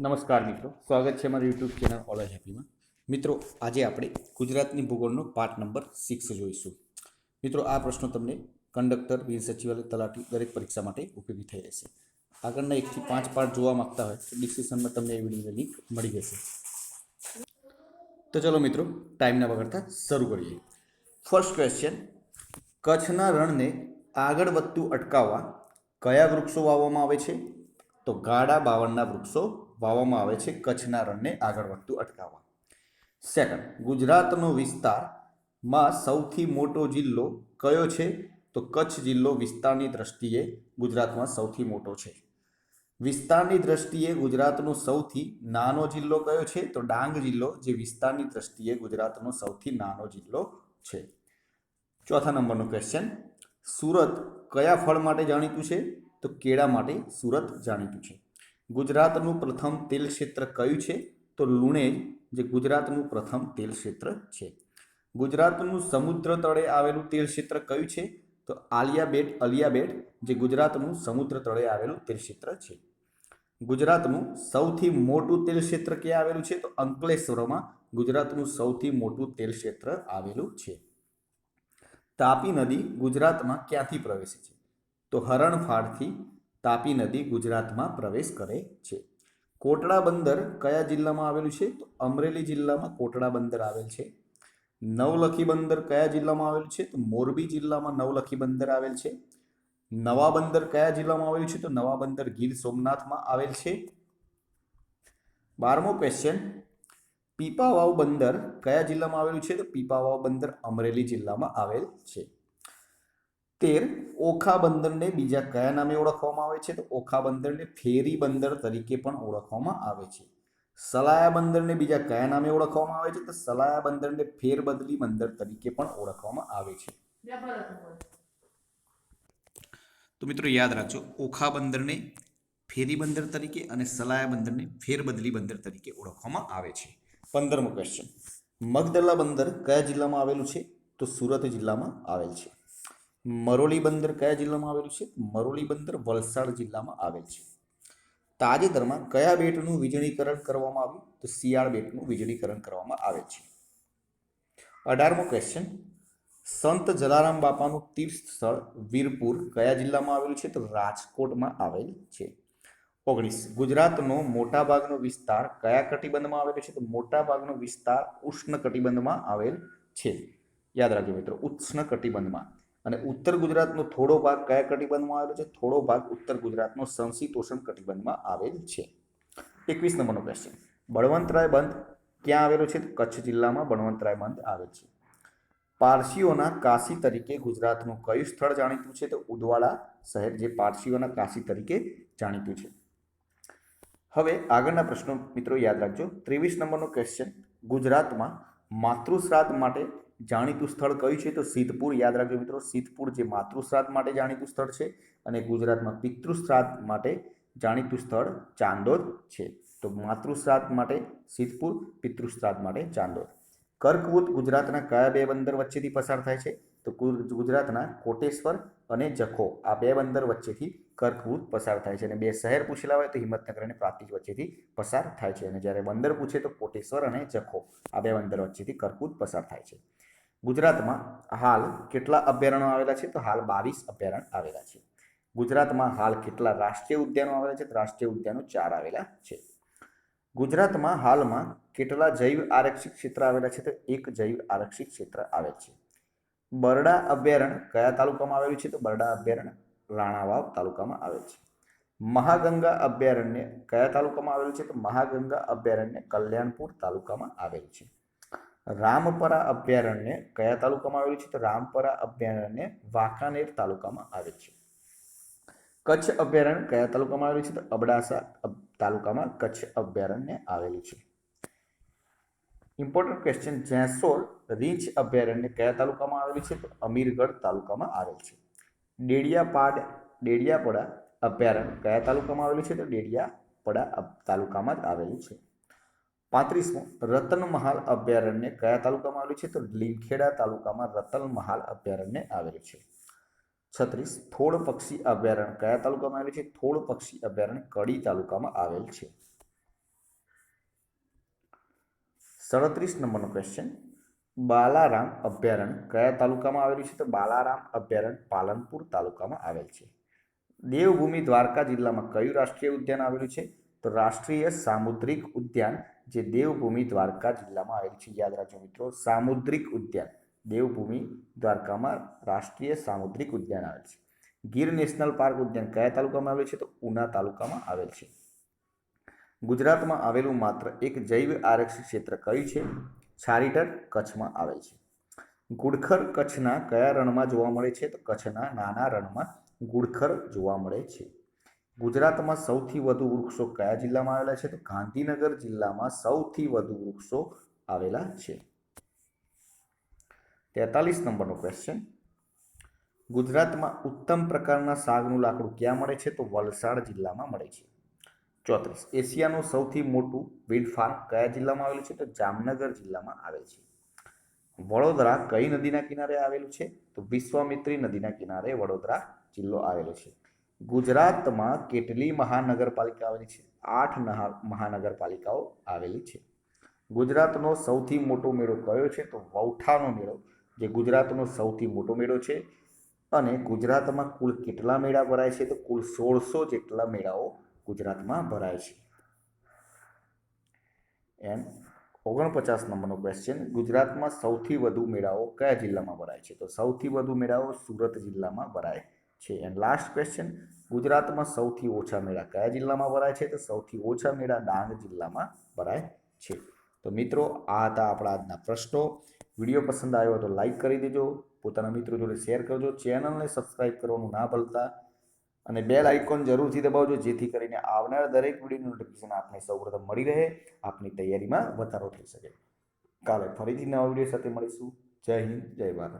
નમસ્કાર મિત્રો. સ્વાગત છે મારી યુટ્યુબ ચેનલ ઓલા હેપીમાં મિત્રો, આજે આપણે ગુજરાતની ભૂગોળનો પાઠ નંબર સિક્સ જોઈશું. મિત્રો, આ પ્રશ્નો તમને કંડક્ટર બિન સચિવાલય, તલાટી દરેક પરીક્ષા માટે ઉપયોગી થઈ રહેશે. આગળના એકથી પાંચ પાઠ જોવા માંગતા હોય તો ડિસ્ક્રિપ્શનમાં તમને એ વિડીયોની લિંક મળી જશે. તો ચલો મિત્રો ટાઈમના વગરતા શરૂ કરીએ. ફર્સ્ટ ક્વેશ્ચન કચ્છના રણને આગળ વધતું અટકાવવા કયા વૃક્ષો વાવવામાં આવે છે? તો ગાડા બાવળના વૃક્ષો વાવવામાં આવે છે કચ્છના રણને આગળ વધતું અટકાવવા. સેકન્ડ ગુજરાતનો વિસ્તારમાં સૌથી મોટો જિલ્લો કયો છે? તો કચ્છ જિલ્લો વિસ્તારની દ્રષ્ટિએ ગુજરાતમાં સૌથી મોટો છે. વિસ્તારની દ્રષ્ટિએ ગુજરાતનો સૌથી નાનો જિલ્લો કયો છે? તો ડાંગ જિલ્લો, જે વિસ્તારની દ્રષ્ટિએ ગુજરાતનો સૌથી નાનો જિલ્લો છે. ચોથા નંબરનો ક્વેશ્ચન સુરત કયા ફળ માટે જાણીતું છે? તો કેળા માટે સુરત જાણીતું છે. ગુજરાતનું પ્રથમ તેલ ક્ષેત્ર કયું છે? તો લુણેજ, જે ગુજરાતનું પ્રથમ તેલ ક્ષેત્ર છે. ગુજરાતનું સમુદ્ર તળે આવેલું તેલ ક્ષેત્ર કયું છે? તો આલિયા બેટ અલિયા બેટ જે ગુજરાતનું સમુદ્ર તળે આવેલું તેલ ક્ષેત્ર છે. ગુજરાતનું સૌથી મોટું તેલ ક્ષેત્ર ક્યાં આવેલું છે? તો અંકલેશ્વરમાં ગુજરાતનું સૌથી મોટું તેલ ક્ષેત્ર આવેલું છે. તાપી નદી ગુજરાતમાં ક્યાંથી પ્રવેશે છે? તો હરણફાળથી તાપી નદી ગુજરાતમાં પ્રવેશ કરે છે. કોટડા બંદર કયા જિલ્લામાં આવેલું છે? તો અમરેલી જિલ્લામાં કોટડા બંદર આવેલ છે. નવલખી બંદર કયા જિલ્લામાં આવેલું છે? તો મોરબી જિલ્લામાં નવલખી બંદર આવેલ છે. નવા બંદર કયા જિલ્લામાં આવેલું છે? તો નવા બંદર ગીર સોમનાથમાં આવેલ છે. બારમો ક્વેશ્ચન પીપાવાવ બંદર કયા જિલ્લામાં આવેલું છે? તો પીપાવાવ બંદર અમરેલી જિલ્લામાં આવેલ છે. તેર ઓખા બંદરને બીજા કયા નામે ઓળખવામાં આવે છે? તો ઓખા બંદરને ફેરી બંદર તરીકે પણ ઓળખવામાં આવે છે. સલાયા બંદરને બીજા કયા નામે ઓળખવામાં આવે છે? તો સલાયા બંદરને ફેરબદલી બંદર તરીકે પણ ઓળખવામાં આવે છે. તો મિત્રો યાદ રાખજો ઓખા બંદરને ફેરી બંદર તરીકે અને સલાયા બંદરને ફેરબદલી બંદર તરીકે ઓળખવામાં આવે છે. પંદરમો ક્વેશ્ચન મગદલા બંદર કયા જિલ્લામાં આવેલું છે? તો સુરત જિલ્લામાં આવેલ છે. મરોલી બંદર કયા જિલ્લામાં આવેલું છે? મરોલી બંદર વલસાડ જિલ્લામાં આવેલ છે. તાજેતરમાં કયા બેટનું વીજળીકરણ કરવામાં આવ્યું? તો શિયાળ બેટનું વીજળીકરણ કરવામાં આવે છે. અઢારમો ક્વેશ્ચન સંત જલારામ બાપાનું તીર્થ સ્થળ વીરપુર કયા જિલ્લામાં આવેલું છે? તો રાજકોટમાં આવેલ છે. ઓગણીસ. ગુજરાતનો મોટાભાગનો વિસ્તાર કયા કટિબંધમાં આવેલો છે? તો મોટાભાગનો વિસ્તાર ઉષ્ણ કટિબંધમાં આવેલ છે. યાદ રાખજો મિત્રો ઉષ્ણ કટિબંધમાં અને ઉત્તર ગુજરાતનો થોડો ભાગ કયા કટિબંધમાં આવેલો છે? થોડો ભાગ ઉત્તર ગુજરાતનો સંશીતોષણ કટિબંધમાં આવેલ છે. એકવીસ નંબરનો ક્વેશ્ચન બળવંતરાય બંધ ક્યાં આવેલો છે? કચ્છ જિલ્લામાં બળવંતરાય બંધ આવેલ છે. પારસીઓના કાશી તરીકે ગુજરાતનું કયું સ્થળ જાણીતું છે? તો ઉદવાડા શહેર જે પારસીઓના કાશી તરીકે જાણીતું છે. હવે આગળના પ્રશ્નો મિત્રો યાદ રાખજો. ત્રેવીસ નંબરનો ક્વેશ્ચન ગુજરાતમાં માતૃશ્રાદ્ધ માટે જાણીતું સ્થળ કયું છે? તો સિદ્ધપુર, યાદ રાખજો મિત્રો, સિદ્ધપુર જે માતૃશ્રાદ્ધ માટે જાણીતું સ્થળ છે અને ગુજરાતમાં પિતૃશ્રાદ્ધ માટે જાણીતું સ્થળ ચાંદોદ છે. તો માતૃશ્રાદ્ધ માટે સિદ્ધપુર, પિતૃશ્રાદ્ધ માટે ચાંદોદ. કર્કવૃત ગુજરાતના કયા બે બંદર વચ્ચેથી પસાર થાય છે? તો ગુજરાતના કોટેશ્વર અને જખો આ બે બંદર વચ્ચેથી કર્કવૃત પસાર થાય છે અને બે શહેર પૂછેલા હોય તો હિંમતનગર અને પ્રાંતિજ વચ્ચેથી પસાર થાય છે અને જ્યારે બંદર પૂછે તો કોટેશ્વર અને જખો આ બે બંદર વચ્ચેથી કર્કવૃત પસાર થાય છે. ગુજરાતમાં હાલ કેટલા અભયારણ્યો આવેલા છે? તો હાલ બાવીસ અભયારણ્ય આવેલા છે. ગુજરાતમાં હાલ કેટલા રાષ્ટ્રીય ઉદ્યાનો આવેલા છે? રાષ્ટ્રીય ઉદ્યાનો ચાર આવેલા છે. ગુજરાતમાં હાલમાં કેટલા જૈવ આરક્ષિત ક્ષેત્ર આવેલા છે? તો એક જૈવ આરક્ષિત ક્ષેત્ર આવેલ છે. બરડા અભયારણ્ય કયા તાલુકામાં આવેલું છે? તો બરડા અભયારણ્ય રાણાવાવ તાલુકામાં આવેલ છે. મહાગંગા અભયારણ્ય કયા તાલુકામાં આવેલું છે? તો મહાગંગા અભયારણ્ય કલ્યાણપુર તાલુકામાં આવેલ છે. રામપરા અભયારણ્ય કયા તાલુકામાં આવેલું છે? તો રામપરા અભયારણ્ય વાંકાનેર તાલુકામાં આવેલ છે. કચ્છ અભયારણ્ય કયા તાલુકામાં આવેલું છે? તો અબડાસા તાલુકામાં કચ્છ અભયારણ્ય આવેલું છે. ઇમ્પોર્ટન્ટ ક્વેશ્ચન જેસોર રીંછ અભયારણ્ય કયા તાલુકામાં આવેલું છે? તો અમીરગઢ તાલુકામાં આવેલ છે. ડેડિયાપાડ, ડેડિયાપડા અભયારણ્ય કયા તાલુકામાં આવેલું છે? તો ડેડિયાપડા તાલુકામાં જ આવેલું છે. પાંત્રીસમો રતનમહાલ અભયારણ્ય કયા તાલુકામાં આવેલું છે? તો લીમખેડા તાલુકામાં રતનમહાલ અભયારણ્ય આવેલું છે. છત્રીસ, થોળ પક્ષી અભયારણ્ય કયા તાલુકામાં આવેલું છે? થોળ પક્ષી અભયારણ્ય કડી તાલુકામાં આવેલ છે. સડત્રીસ નંબરનો ક્વેશ્ચન બાલારામ અભયારણ્ય કયા તાલુકામાં આવેલું છે? તો બાલારામ અભયારણ્ય પાલનપુર તાલુકામાં આવેલ છે. દેવભૂમિ દ્વારકા જિલ્લામાં કયું રાષ્ટ્રીય ઉદ્યાન આવેલું છે? તો રાષ્ટ્રીય સામુદ્રિક ઉદ્યાન, જે દેવભૂમિ દ્વારકા જિલ્લામાં આવેલ છે. યાદ રાખજો મિત્રો, સામુદ્રિક ઉદ્યાન. દેવભૂમિ દ્વારકામાં રાષ્ટ્રીય સામુદ્રિક ઉદ્યાન આવેલ છે. ગીર નેશનલ પાર્ક ઉદ્યાન કયા તાલુકામાં આવેલ છે તો ઉના તાલુકામાં આવેલ છે. ગુજરાતમાં આવેલું માત્ર એક જૈવ આરક્ષિત ક્ષેત્ર કયું છે? છારીટર કચ્છમાં આવેલ છે. ગુડખર કચ્છના કયા રણમાં જોવા મળે છે? તો કચ્છના નાના રણમાં ગુડખર જોવા મળે છે. ગુજરાતમાં સૌથી વધુ વૃક્ષો કયા જિલ્લામાં આવેલા છે? તો ગાંધીનગર જિલ્લામાં સૌથી વધુ વૃક્ષો આવેલા છે. તેતાલીસ નંબરનો ક્વેશ્ચન ગુજરાતમાં ઉત્તમ પ્રકારના સાગનું લાકડું ક્યાં મળે છે? તો વલસાડ જિલ્લામાં મળે છે. ચોત્રીસ. એશિયાનું સૌથી મોટું વિન્ડ ફાર્મ કયા જિલ્લામાં આવેલું છે? તો જામનગર જિલ્લામાં આવેલ છે. વડોદરા કઈ નદીના કિનારે આવેલું છે? તો વિશ્વામિત્રી નદીના કિનારે વડોદરા જિલ્લો આવેલો છે. ગુજરાતમાં કેટલી મહાનગરપાલિકા આવેલી છે? આઠ મહાનગરપાલિકાઓ આવેલી છે. ગુજરાતનો સૌથી મોટો મેળો કયો છે? તો વૌઠાનો મેળો, જે ગુજરાતનો સૌથી મોટો મેળો છે. અને ગુજરાતમાં કુલ કેટલા મેળા ભરાય છે? તો કુલ સોળસો જેટલા મેળાઓ ગુજરાતમાં ભરાય છે. એમ ઓગણપચાસ નંબરનો ક્વેશ્ચન ગુજરાતમાં સૌથી વધુ મેળાઓ કયા જિલ્લામાં ભરાય છે? તો સૌથી વધુ મેળાઓ સુરત જિલ્લામાં ભરાય. છે. એન્ડ લાસ્ટ ક્વેશ્ચન ગુજરાતમાં સૌથી ઓછા મેળા કયા જિલ્લામાં ભરાય છે? તો સૌથી ઓછા મેળા ડાંગ જિલ્લામાં ભરાય છે. તો મિત્રો, આ હતા આપણા આજના પ્રશ્નો. વીડિયો પસંદ આવ્યો તો લાઈક કરી દેજો. પોતાના મિત્રો જોડે શેર કરજો. ચેનલને સબસ્ક્રાઈબ કરવાનું ના ભૂલતા. અને બેલ આઇકોન જરૂરથી દબાવજો, જેથી કરીને આવનાર દરેક વિડીયોનું નોટિફિકેશન આપને સૌપ્રથમ મળી રહે. આપની તૈયારીમાં વધારો થઈ શકે. કાલે ફરીથી નવા વીડિયો સાથે મળીશું. જય હિન્દ, જય ભારત.